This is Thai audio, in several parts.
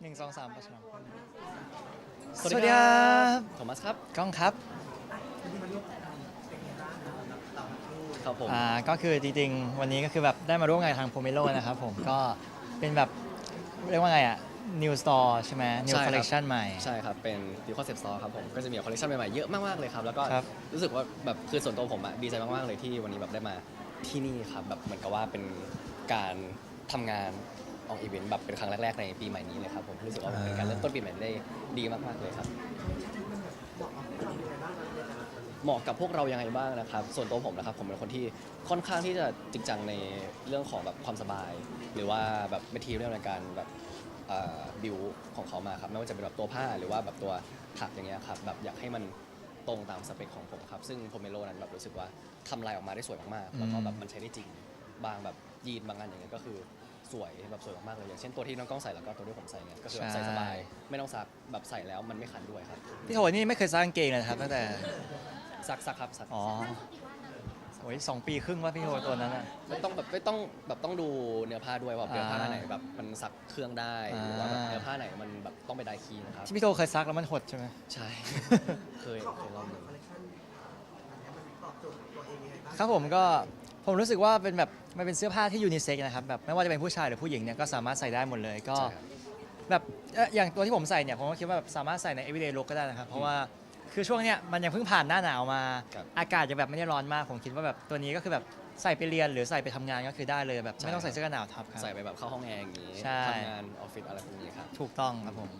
หนึ่งสองสามประชาสสวัวัสสดีดีคครัรับโทมัสครับกล้องครับครับผมอ่าก็คือจริงๆ วันนี้ก็คือแบบได้มาร่วมงานทางโพเมโลนะครับผมก็เป็นแบบเรียกว่าไงอะ new store ใช่ไหม new ใช่ครับ collection ใหม่ ใช่ครับ เป็นดิวคอนเซ็ปต์ซอครับผม ก็จะมีคอลเลคชันใหม่ๆ เยอะมากๆเลยครับ แล้วก็ครับ รู้สึกว่าแบบคือส่วนตัวผมอะดีใจมากๆเลยที่วันนี้แบบได้มาที่นี่ครับ แบบเหมือนกับว่าเป็นการทำงาน ออกอีเวนต์แบบเป็นครั้งแรกๆในปีใหม่นี้เลยครับผมรู้สึกว่าเป็นการเริ่มต้นปีใหม่ได้ดีมากๆเลยครับ เหมาะกับพวกเรายังไงบ้างนะครับ ส่วนตัวผมนะครับผมเป็นคนที่ค่อนข้างที่จะจริงจังในเรื่องของแบบความสบาย หรือว่าแบบวิธีเรื่องในการแบบบิวของเขามาครับไม่ว่าจะเป็นแบบตัวผ้าหรือว่าแบบตัวถักอย่างเงี้ยครับแบบอยากให้มันตรงตามสเปคของผมครับ ซึ่งโพเมโลนั้นแบบรู้สึกว่าทำลายออกมาได้สวยมากๆ แล้วก็แบบมันใช้ได้จริง บางแบบยีนบางอันอย่างเงี้ยก็คือ สวยแบบสวยมากๆเลยอย่างเช่นตัวที่น้องกล้องใส่แล้วก็ตัวที่ผมใส่เนี่ยก็คือแบบใส่สบาย ไม่ต้องซักแบบใส่แล้วมันไม่คันด้วยครับพี่โถนี่ไม่เคยซักกางเกงเลยนะครับตั้งแต่ซักซักครับซักอ๋อโอ้ยสองปีครึ่งว่าพี่โถตัวนั้นอะไม่ต้องแบบไม่ต้องแบบต้องดูเนื้อผ้าด้วยว่าเนื้อผ้าอ่าไหนแบบมันซักเครื่องได้อ่าหรือว่าแบบเนื้อผ้าไหนมันแบบต้องไปไดคีนะครับที่พี่โถเคยซักแล้วมันหดใช่ไหมใช่เคยเคยลองหนึ่งครับผมก็ ผมรู้สึกว่าเป็นแบบมันเป็นเสื้อผ้าที่ยูนิเซ็กนะครับแบบไม่ว่าจะเป็นผู้ชายหรือผู้หญิงเนี่ยก็สามารถใส่ได้หมดเลยก็ใช่ครับแบบเอ่ออย่างตัวที่ผมใส่เนี่ยผมก็คิดว่าแบบสามารถใส่ใน everyday look ก็ได้นะครับ เพราะว่าคือช่วงเนี้ยมันยังเพิ่งผ่านหน้าหนาวมา ครับอากาศยังแบบไม่ได้ร้อนมาก ผมคิดว่าแบบตัวนี้ก็คือแบบใส่ไปเรียนหรือใส่ไปทำงานก็คือได้เลยแบบไม่ต้องใส่เสื้อกันหนาวทับครับ ใส่ไปแบบเข้าห้องแอร์อย่างนี้ใช่ ทำงานออฟฟิศอะไรพวกนี้ครับ ถูกต้องครับผม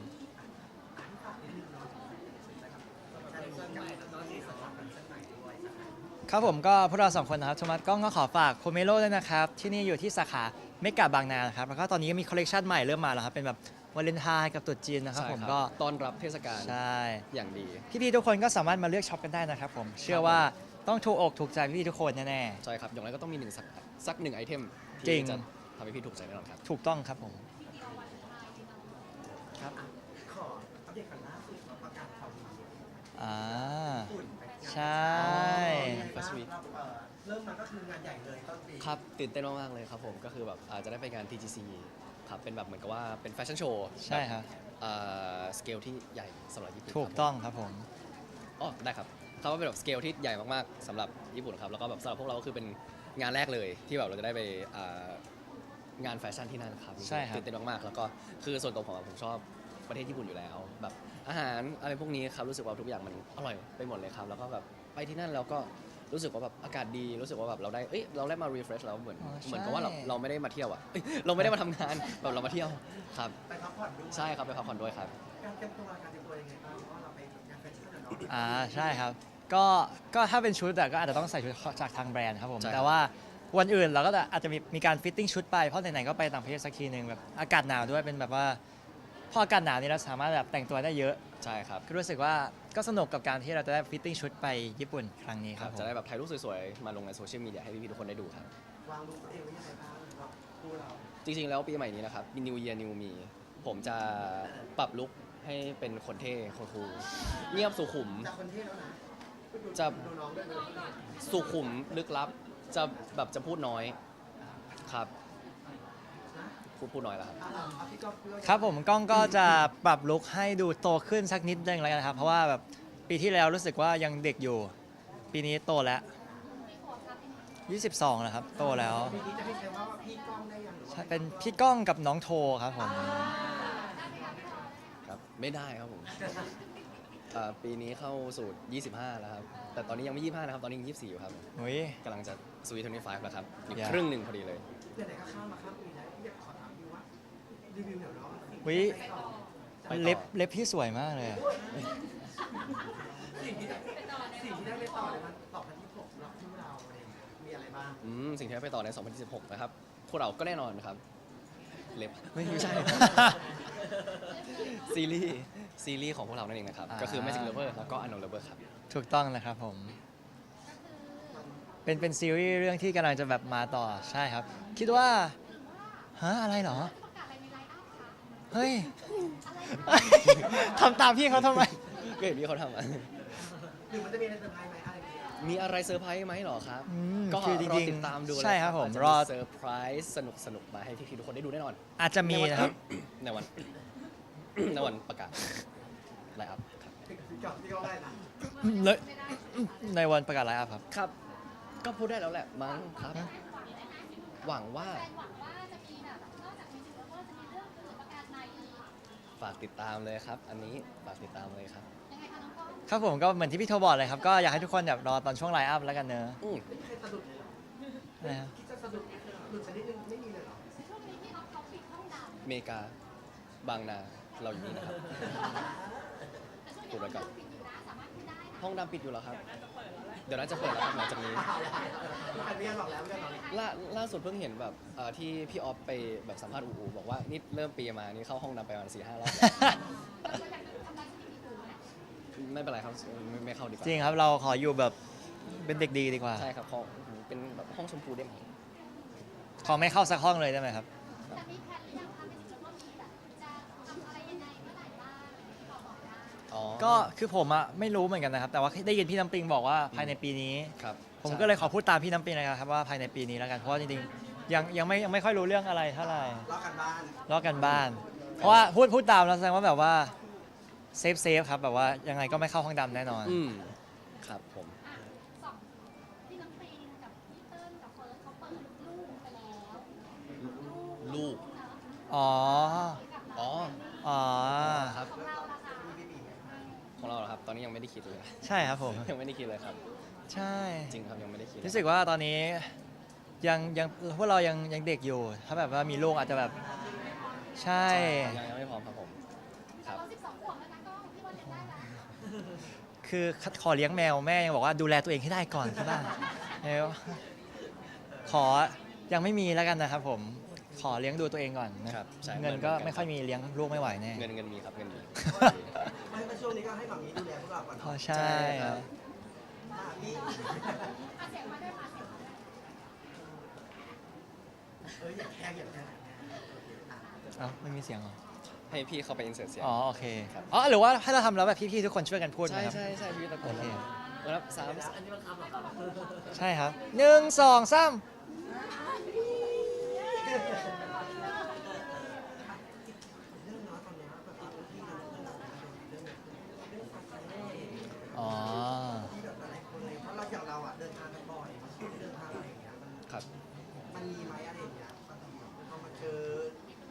ครับผมก็พวกเราสองคนนะครับโทมัสกล้องก็ขอฝากโคเมโลด้วยนะครับ ที่นี่อยู่ที่สาขาเมกะบางนานะครับ แล้วก็ตอนนี้ก็มีคอลเลกชันใหม่เริ่มมาแล้วครับ เป็นแบบวาเลนไทน์กับตรุษจีนนะครับใช่ผมครับก็ต้อนรับเทศกาลใช่อย่างดี พี่ๆทุกคนก็สามารถมาเลือกช็อปกันได้นะครับผมเชื่อว่าต้องถูกอกถูกใจพี่ๆทุกคนแน่ใช่ครับอย่างไรก็ต้องมีหนึ่งสักสักหนึ่งไอเทมจริที่งจะทำให้พี่ถูกใจแน่นอนครับๆถูกต้องครับผมครับขออัปเดตกันล่าสุดเราประกาศข่าวดีอ่าฝุ่นเป็นงานใช่ First week เราเอ่อเริ่มมาก็คืองานใหญ่เลยต้นปีครับตื่นเต้นมากๆเลยครับผมก็คือแบบอาจจะได้ไปงาน TGC ครับเป็นแบบเหมือนกับว่าเป็นแฟชั่นโชว์ใช่ครับ สเกลที่ใหญ่สำหรับญี่ปุ่นถูกครับผมต้องครับผมอ๋อได้ครับเขาว่าเป็นแบบสเกลที่ใหญ่มากๆสำหรับญี่ปุ่นครับแล้วก็แบบสำหรับพวกเราก็คือเป็นงานแรกเลยที่แบบเราจะได้ไปอ่างานแฟชั่นที่นั่นครับใช่ครับ ตื่นเต้นมากๆแล้วก็คือส่วนตัวผมอะผมชอบประเทศญี่ปุ่นอยู่แล้ว แบบอาหารอะไรพวกนี้ครับรู้สึกว่าทุกอย่างมันอร่อยไปหมดเลยครับ แล้วก็แบบไปที่นั่นแล้วก็ รู้สึกว่าแบบอากาศดีรู้สึกว่าแบบเราได้เอ้ยเราได้มา refresh แล้วเหมือนอ๋อเหมือนกับว่าเราใช่เราไม่ได้มาเที่ยวอะเอ้ยเราไม่ได้มาทำงานแบบเรามาเที่ยวครับ ไปพักผ่อนด้วยใช่ครับไปพักผ่อนด้วยครับ การเตรียมตัวการเตรียมตัวยังไงบ้างเพราะว่าเราไปงานแฟชั่นอะเนาะอ่าใช่ครับ ก็ก็ถ้าเป็นชุดอะก็อาจจะต้องใส่ชุดจากทางแบรนด์ครับผม ใช่ครับแต่ว่าวันอื่นเราก็จะอาจจะมีมีการฟิตติ้งชุดไป เพราะไหนๆก็ไปต่างประเทศสักทีหนึ่งแบบอากาศหนาวด้วยเป็นแบบว่าพออากาศหนาวนี่เราสามารถแบบแต่งตัวได้เยอะ ใช่ครับ ก็รู้สึกว่าก็สนุกกับการที่เราจะได้ฟิตติ้งชุดไปญี่ปุ่นครั้งนี้คครัรับบผม จะได้แบบถ่ายรูปสวยๆ มาลงในโซเชียลมีเดียให้พี่ๆทุกคนได้ดูครับ วางรูปตัวเองไว้ยังไงบ้างสำหรับคู่เราจริงๆ แล้วปีใหม่นี้นะครับ New Year New Me ผมจะปรับลุคให้เป็นคนเท่คนคูลเงียบสุขุม จากคนเท่แล้วนะจะ ดูน้องด้วยดูน้องสุขุมลึกลับ จะแบบจะพูดน้อยครับ พูดพูดน้อยแล้วครับอะเอาพี่ก๊อฟพี่ก๊อฟครับผมกล้องก็จะปรับลุคให้ดูโตขึ้นสักนิดนึงแล้วกันครับ เพราะว่าแบบปีที่แล้วรู้สึกว่ายังเด็กอยู่ ปีนี้โตแล้ว 22 แล้วครับ โตแล้วปีนี้จะให้ใช้ว่าพี่ก้องได้ยังหรือว่าใช่เป็นพี่ก้องกับน้องโทครับผม ครับ ไม่ได้ครับผมอ่าปีนี้เข้าสู่25 แล้วครับ แต่ตอนนี้ยังไม่ 25 นะครับ ตอนนี้ยัง24 อยู่ครับอุ้ยกำลังจะสวีท25แล้วครับอีกอย่า ครึ่งหนึ่งพอดีเลย เดี๋ยวไหนก็ข้ามมาข้ามปีแล้วอยากขอถามพี่ว่า รีวิวหน่อยเนาะอุ๊ยไปต่อเล็บเล็บพี่สวยมากเลยอะสิ่งที่ได้สิ่งที่ได้ไปต่อในวันต่อพันที่หกสำหรับคู่เราอะไรอย่างเงี้ยมีอะไรบ้างอืมสิ่งที่ได้ไปต่อใน 2016 นะครับพวกเราก็แน่นอนนะครับ เล็บไม่ไม่ใช่ ซีรีส์ซีรีส์ของพวกเรานั่นเองนะครับอ่าก็คือ Magic Lover แล้วก็ Unknown Lover ครับ ถูกต้องนะครับผม เป็นเป็นซีรีส์เรื่องที่กำลังจะแบบมาต่อใช่ครับ คิดว่าฮะอะไรเหรอ เฮ้ยทำตามพี่เขาทำไมก็เห็นพี่เขาทำอะหรือมันจะมีอะไรเซอร์ไพรส์ไหมอะไรอย่างเงี้ยมีอะไรเซอร์ไพรส์ไหมเหรอครับ อืมก็คือจรอริงๆติดตามดูเลยใช่ครับผมอาจจะรอเซอร์ไพรส์สนุกสนุกๆมาให้พี่ๆทุกคนได้ดูแน่นอน อาจจะมีนะครับ ในวัน ในวันประกาศไลน์อัพครับพี่กอล์ฟพี่ก็ได้นะเลย ในวันประกาศไลฟ์อัพครับ ครับ ก็พูดได้แล้วแหละมั้งครับ หวังว่าากติดตามเลยครับ อันนี้ฝากติดตามเลยครับ ยังไงคะน้องกล้องครับผมก็เหมือนที่พี่โทบอกเลยครับ ก็อยากให้ทุกคนแบบรอตอนช่วงไลฟ์อัพแล้วกันเนอะอืมไม่มีใครสะดุดเลยเหรอนะครับคิดจะสะดุดหลุดชนิดนึงไม่มีเลยเหรอช่วงนี้ที่ออฟเขาปิดห้องดอเมริกา บางนา เราอยู่นี่นะครับำแต่ช่วงนี้ห้องดำปิดอยู่นะสามารถพูดได้นะห้องดำปิดอยู่แล้วครับ เดี๋ยวน่าจะเปิดแล้วครับหลังจากนี้ใครไม่ยอมบอกแล้วไม่ยอมบอกแล้วล่าล่าสุดเพิ่งเห็นแบบเอ่อที่พี่ออฟไปแบบสัมภาษณ์อูอูบอกว่านี่เริ่มปีมานี่เข้าห้องดำไปประมาณสี่ห้ารอบแล้วเราอยากจะทำลายสถิติอื่นไหมไม่เป็นไรครับไม่ไม่เข้าดีกว่าจริงครับเราขออยู่แบบเป็นเด็กดีดีกว่า ใช่ครับห้องเป็นแบบห้องชมพูได้ไหมขอไม่เข้าสักห้องเลยได้ไหมครับ แต่มีแผนหรือยังคะ อกได้อ๋อก็คือผมอะไม่รู้เหมือนกันนะครับ แต่ว่าได้ยินพี่น้ำปิงบอกว่าภายในปีนี้ ครับผมก็เลยขอพูดตามพี่น้ำปิงนะครับว่าภายในปีนี้แล้วกันเพราะว่าจริงๆยังยังไม่ยังไม่ค่อยรู้เรื่องอะไรเท่าไหร่ล็อกกันบ้านลอกกันบ้าน เพราะว่าพูดพูดตามแล้วแสดงว่าแบบว่าเซฟเซฟครับแบบว่ายังไงก็ไม่เข้าห้องดำแน่นอน อืมครับผม อะสองพี่น้ำปิงกับพี่เติ้ลกับเฟิร์สเขาเปิดลูกไปแล้ว ลูกเนาะอ๋อ กับเราอ๋อ อ๋อ ครับ ของเราล่ะคะ ของเราเหรอครับ ตอนนี้ยังไม่ได้คิดเลย ใช่ครับผม ยังไม่ได้คิดเลยครับ ใช่ จริงครับยังไม่ได้คิดเลยรู้สึกว่าตอนนี้ยังยังพวกเรายังยังเด็กอยู่ ถ้าแบบว่ามีลูกอาจจะแบบ ใช่ยังยังไม่พร้อมครับผม ครับ เราสิบสองขวบแล้วนะกล้องพี่วันยังได้ละคือขอเลี้ยงแมวแม่ยังบอกว่าดูแลตัวเองให้ได้ก่อนใช่ป่ะแล้วขอยังไม่มีแล้วกันนะครับผม ขอเลี้ยงดูตัวเองก่อนนะครับใช่เงินก็ไม่ค่อยมีเลี้ยงลูกไม่ไหวแน่ เงินเงินมีครับเงินมี ไม่ก็ช่วงนี้ก็ให้หมามีดูแลพวกเราก่อนพอเนาะใช่ครับอะพี่อะเสียงมาด้วยมาเสียงมาด้วยเอ้ยอย่าแค่อย่าแค่เอ้าไม่มีเสียงเหรอให้พี่เข้าไปอินเสิร์ตเสียง อ๋อโอเคครับ อ๋อหรือว่าให้เราทำแล้วแบบพี่ๆทุกคนช่วยกันพูดไหมใช่ครับ ใช่ใช่พี่ตะโกนโอเค แล้วสามอันนี้มันคำหรอครับใช่ครับหนึ่งสองสาม เรื่องน้อยตอนเนี้ยแบบที่ทำเพื่อนเราเรื่องเรื่องความสัมพันธ์ อ๋อ ที่แบบหลายคนเลยเพราะเราอย่างเราอะเดินทางกันบ่อยเดินทางอะไรอย่างเงี้ยมัน ครับ มันมีไหมอะไรอย่างเงี้ยบางทีพอมาเจอ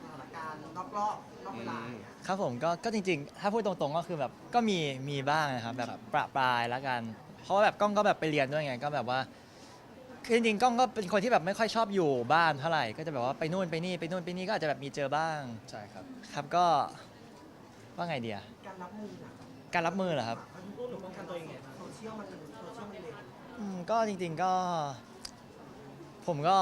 สถานการณ์น อกรอบนอกเวลาอย่างเงี้ยครับผมก็ก็จริงๆ ถ้าพูดตรงๆก็คือแบบก็มีมีบ้างนะครับแบบครับประปรายแล้วกัน เพราะว่าแบบกล้องก็แบบไปเรียนด้วยไงก็แบบว่าคือจริงๆกล้องก็เป็นคนที่แบบไม่ค่อยชอบอยู่บ้านเท่าไหร่ก็จะแบบว่าไปนู่นไปนี่ไปนู่นไปนี่ก็อาจจะแบบมีเจอบ้าง ใช่ครับ ครับก็ว่าไงเดียการรับมืออะการรับมือเหรอครับมันพูดหนูป้องกันตัวเองไงโซเชียลมันโซเชียลมันเร็วอืมก็จริงๆก็ ผมก็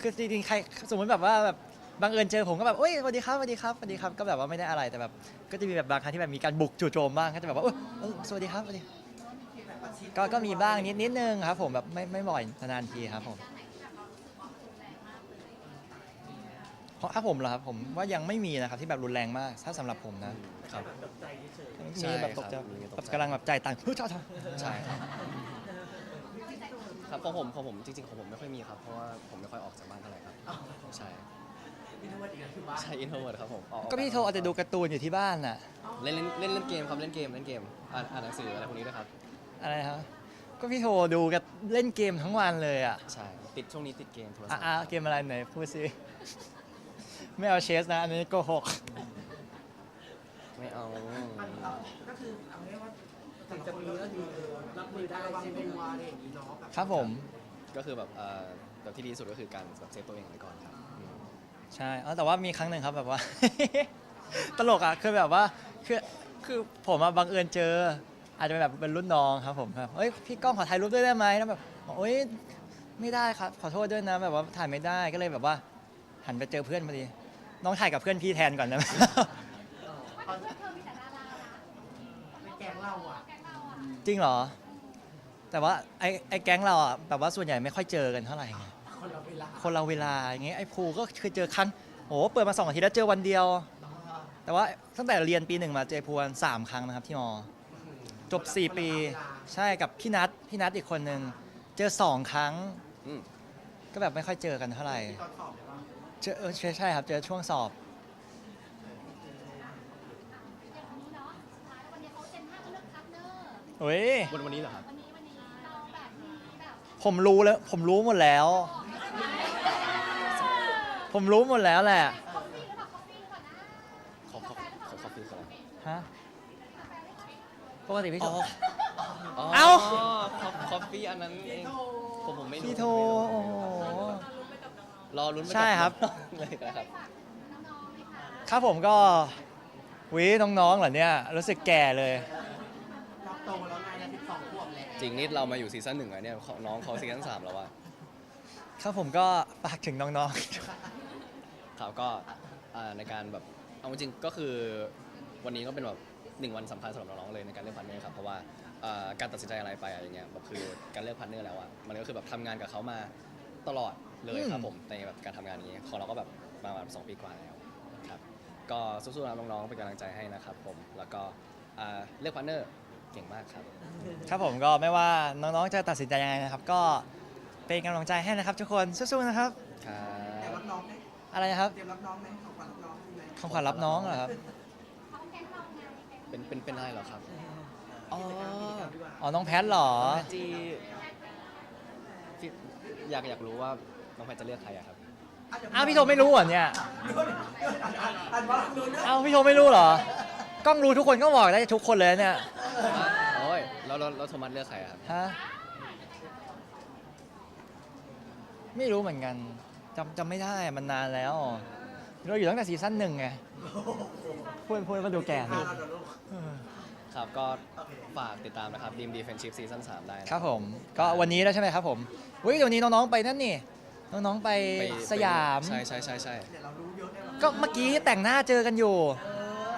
คือจริงๆใครสมมติแบบว่าแบบ บังเอิญเจอผมก็แบบเอ้ยสวัสดีครับสวัสดีครับสวัสดีครับก็แบบว่าไม่ได้อะไรแต่แบบก็จะมีแบบบางครั้งที่แบบมีการบุกจู่โจมบ้างก็จะแบบว่าเอยเออสวัสดีครับสวัสดีแบบประชิดก็ก็มีบ้างนิดนิดนึงครับ ผมแบบไม่ไม่บ่อยนานๆทีครับผมเพราะถ้าผมเหรอครับผมว่ายังไม่มีนะครับที่แบบรุนแรงมากถ้าสำหรับผมนะครับแบบตกใจเฉยใช่มีแบบตกใจครับมีตกใจ แบบกำลังแบบใจายตังค์เฮ้ยจ้าจ้าใช่ครับ ครับของผมของผมจริงๆของผมไม่ค่อยมีครับเพราะว่าผมไม่ค่อยออกจากบ้านเท่าไหร่ครับใช่ อินโทรเวิร์ดอีกแล้วคือบ้านใช่อินโทรเวิร์ดครับผมออก็พี่โทรอาจจะดูการ์ตูนอยู่ที่บ้านน่ะ เล่นเล่นเล่นเล่นเกมครับเล่นเกมเล่นเกมอ่านอ่านหนังสืออะไรพวกนี้ด้วยครับ อะไรครับ ก็พี่โทรดูกับเล่นเกมทั้งวันเลยอะใช่ติดช่วงนี้ติดเกมโทรศัอะพท์อะเกมอะไรไหนพูดสิ ไม่เอาเชสนะ อันนี้โกหก ไม่เอา มันเอาก็คือเอาง่ายๆว่าถึงจะมีก็คือรับมือได้ใช่ไหมว่าอะไรอย่างนี้เนาะแบบครับผม ก็คือแบบเอ่อแบบที่ดีที่สุดก็คือการแบบเซฟตัวเองไว้ก่อนครับอืม ใช่เอ้าแต่ว่ามีครั้งหนึ่งครับแบบว่า ตลกอะคือแบบว่าคือคือผมอะบังเอิญเจอ อาจจะเป็นแบบเป็นรุ่นน้องครับผมแบบเอ้ยพี่ก้องขอถ่ายรูปด้วยได้ไหมแล้วแบบโอ้ยไม่ได้ครับ ขอโทษด้วยนะแบบว่าถ่ายไม่ได้ก็เลยแบบว่า หันไปเจอเพื่อนพอดี น้องถ่ายกับเพื่อนพี่แทนก่อนนะวันนี้เธอมีแต่ดารานะในแกงเราอะแกงเราอะจริงเหรอ แต่ว่าไอ้ไอ้แก๊งเราอะแบบว่าส่วนใหญ่ไม่ค่อยเจอกันเท่าไหร่ไง คนละเวลาอย่างเงี้ยไอ้ภูก็เคยเจอครั้งโอ้เปิดมาสองอาทิตย์แล้วเจอวันเดียว แต่ว่าตั้งแต่เรียนปีหนึ่งมาเจอภูวันสามครั้งนะครับที่มอ จบสี่ปีใช่กับพี่นัทพี่นัทอีกคนหนึ่งเจอสองครั้งก็แบบไม่ค่อยเจอกันเท่าไหร่เจอใช่ใช่ครับ เจอช่วงสอบวันนี้เฮ้ยวันนี้เหรอครับผมรู้แล้ว ผมรู้หมดแล้ว ผมรู้หมดแล้วแหละคอฟฟี่หรือเปล่าคอฟฟี่หรือเปล่านะขอขอขอคอฟฟี่ก่อนฮะปกติพี่ชอ๋ออบอ๋อเอ้า คอฟคอฟฟี่อันนั้นเองผมผมไม่รู้พี่โทผมโอ้ไม่โหรู้รอลุ้นไปกับใช่ครับ เลยนะครับน้องๆเลยค่ะครับผมก็วิน้องๆเหรอเนี่ย รู้สึกแก่เลยรับโตแล้วไงนะ12ขวบแล้วจริงนี่เรามาอยู่ซีซั่นหนึ่งแล้วเนี่ยน้องเขาซีซั่นสามแล้วว่ะครับผมก็ฝากถึงน้อง ครับก็อ่าในการแบบเอาจริงๆก็คือวันนี้ก็เป็นแบบหนึ่งวันสำคัญสำหรับน้องๆเลยในการเลือกพาร์ทเนอร์ครับเพราะว่าอ่าการตัดสินใจอะไรไปอะไรเงี้ยแบบคือการเลือกพาร์ทเนอร์แล้วอะมันก็คือแบบทำงานกับเขามาตลอดเลยครับผมในแบบการทำงานนี้ของเราก็แบบมาแบบสองปีกว่าแล้วครับก็สู้ๆนะน้องๆเป็นกำลังใจให้นะครับผมแล้วก็อ่าเลือกพาร์ทเนอร์เก่งมากครับๆครับผมก็ไม่ว่าน้องๆจะตัดสินใจยังไงนะครับ ก็เป็นกำลังใจให้นะครับทุกคนสู้ๆนะครับ ครัเตรียมบรับน้ องไหมอะไรนะครับเตรียมรับน้องไหมของขวัญรับน้องใช่ไหมของขวัญรับน้องเหรอครับเขาแก๊งเราไงแก๊งเป็นเป็นเป็นอะไรเหรอครับอ๋ออ๋อน้องแพทเหรอแพทจีพี่อยากอยากรู้ว่าน้องแพทจะเลือกใครอะครับ อ้าวพี่โทไม่รู้เหรอเนี่ยอันว่าดูนะอ้าวพี่โทไม่รู้เหรอกล้องรู้ทุกคนก็บอกได้ทุกคนเลยเนี่ยโอ้ยแล้วแล้วแล้วโทมัสเลือกใครอะครับ ฮะไม่รู้เหมือนกัน จำจำไม่ได้มันนานแล้วเราอยู่ตั้งแต่ซีซั่นหนึ่งไงพูดพูดมาดูแก่อะดิเราเดี๋ยวลูกครับก็โอเคฝากติดตามนะครับดีมดีเฟนชิพซีซั่น3ได้นะ ครับผมก็วันนี้แล้วใช่ไหมครับผมอุ้ยเดี๋ยวนี้น้องๆไปนั่นนี่ น้องๆไปไปสยาม ใช่ใช่ใช่ใช่เดี๋ยวเรารู้เยอะได้ไหมก็เมื่อกี้แต่งหน้าเจอกันอยู่ เออ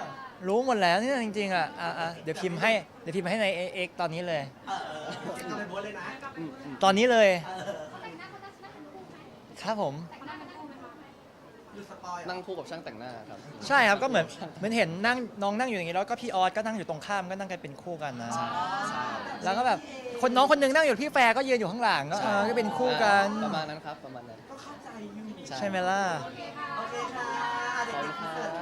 รู้หมดแล้วเนี่ยจริงๆอะอะอะเดี๋ยวพิมพ์ให้เดี๋ยวพิมพ์ให้ในเอ็กตอนนี้เลย เออเออเอาไปโพสต์เลยนะอืมอืมตอนนี้เลย เออแต่งหน้าเขาน่าจะน่าจะคู่ไหม ครับผมแต่งหน้ากันคู่ไหมคะหยุดสปอยล์เหรอนั่งคู่กับช่างแต่งหน้าครับใช่ครับก็เหมือนเหมือนเห็นนั่งน้องนั่งอยู่อย่างนี้แล้วก็พี่ออสก็นั่งอยู่ตรงข้ามก็นั่งกันเป็นคู่กันนะใช่ใช่แล้วก็แบบคนน้องคนหนึงนั่งอยู่พี่แฟร์ก็ยืนอยู่ข้างหลังก็เออก็เป็นคู่กันประมาณนั้นครับประมาณนั้นก็เข้าใจอยู่ใช่ใช่ไหมล่ะ โอเคค่ะเดี๋ยวขอบคุณครับเสิร์ฟค่ะ